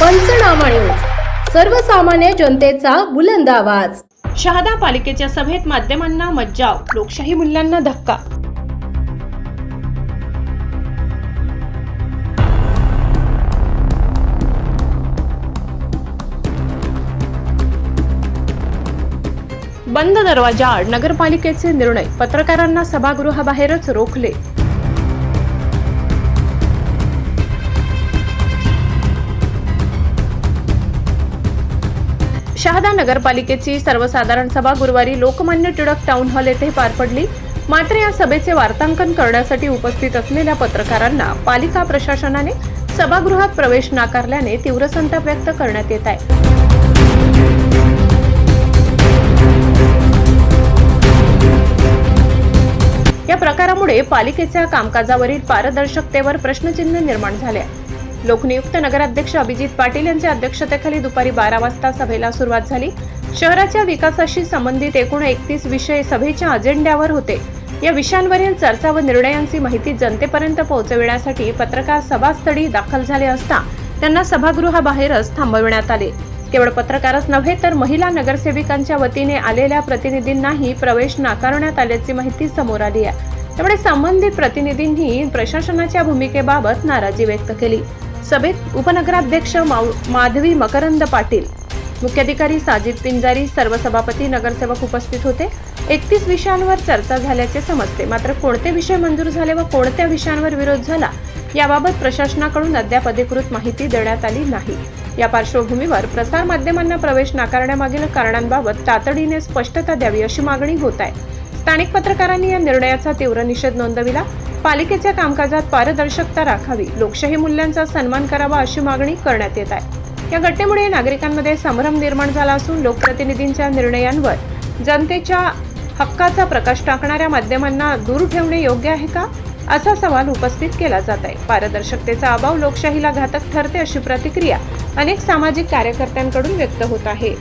पंचनामा न्यूज. सर्वसामान्य जनतेचा बुलंद आवाज. शहादा पालिकेच्या सभेत माध्यमांना मज्जाव लोकशाही मूल्यांना धक्का. बंद दरवाजा आड नगरपालिकेचे निर्णय. पत्रकारांना सभागृहाबाहेरच रोखले. शहादा नगरपालिकेची सर्वसाधारण सभा गुरुवारी लोकमान्य टिळक टाउन हॉल येथे पार पडली मात्र या सभेचे वार्तांकन करण्यासाठी उपस्थित असलेल्या पत्रकारांना पालिका प्रशासनाने सभागृहात प्रवेश नाकारल्याने तीव्र संताप व्यक्त करण्यात येत आहे या प्रकारामुळे पालिकेच्या कामकाजावरील पारदर्शकतेवर प्रश्नचिन्ह निर्माण झाले आहे. लोकनियुक्त नगराध्यक्ष अभिजित पाटील यांच्या अध्यक्षतेखाली दुपारी बारा वाजता सभेला सुरुवात झाली. शहराच्या विकासाशी संबंधित एकूण एकतीस विषय सभेच्या अजेंड्यावर होते. या विषयांवरील चर्चा व निर्णयांची माहिती जनतेपर्यंत पोहोचविण्यासाठी पत्रकार सभास्थळी दाखल झाले असता त्यांना सभागृहाबाहेरच थांबविण्यात आले. केवळ पत्रकारच नव्हे तर महिला नगरसेविकांच्या वतीने आलेल्या प्रतिनिधींनाही प्रवेश नाकारण्यात आल्याची माहिती समोर आली आहे. त्यामुळे संबंधित प्रतिनिधींनी प्रशासनाच्या भूमिकेबाबत नाराजी व्यक्त केली. सभेत उपनगराध्यक्ष माव- माधवी मकरंद पाटील. मुख्याधिकारी साजिद पिंजारी सर्व सभापती नगरसेवक उपस्थित होते. एकतीस विषयांवर चर्चा झाल्याचे समजते. मात्र कोणते विषय मंजूर झाले व कोणत्या विषयांवर विरोध झाला याबाबत प्रशासनाकडून अद्याप अधिकृत माहिती देण्यात आली नाही. या पार्श्वभूमीवर प्रसार माध्यमांना प्रवेश नाकारण्यामागील कारणांबाबत तातडीने स्पष्टता द्यावी अशी मागणी होत आहे. स्थानिक पत्रकारांनी या निर्णयाचा तीव्र निषेध नोंदविला. पालिकेच्या कामकाजात पारदर्शकता राखावी लोकशाही मूल्यांचा सन्मान करावा अशी मागणी करण्यात येत आहे. या घटनेमुळे नागरिकांमध्ये संभ्रम निर्माण झाला असून लोकप्रतिनिधींच्या निर्णयांवर जनतेच्या हक्काचा प्रकाश टाकणाऱ्या माध्यमांना दूर ठेवणे योग्य आहे का? असा सवाल उपस्थित केला जात आहे. पारदर्शकतेचा अभाव लोकशाहीला घातक ठरते अशी प्रतिक्रिया अनेक सामाजिक कार्यकर्त्यांकडून व्यक्त होत आहे.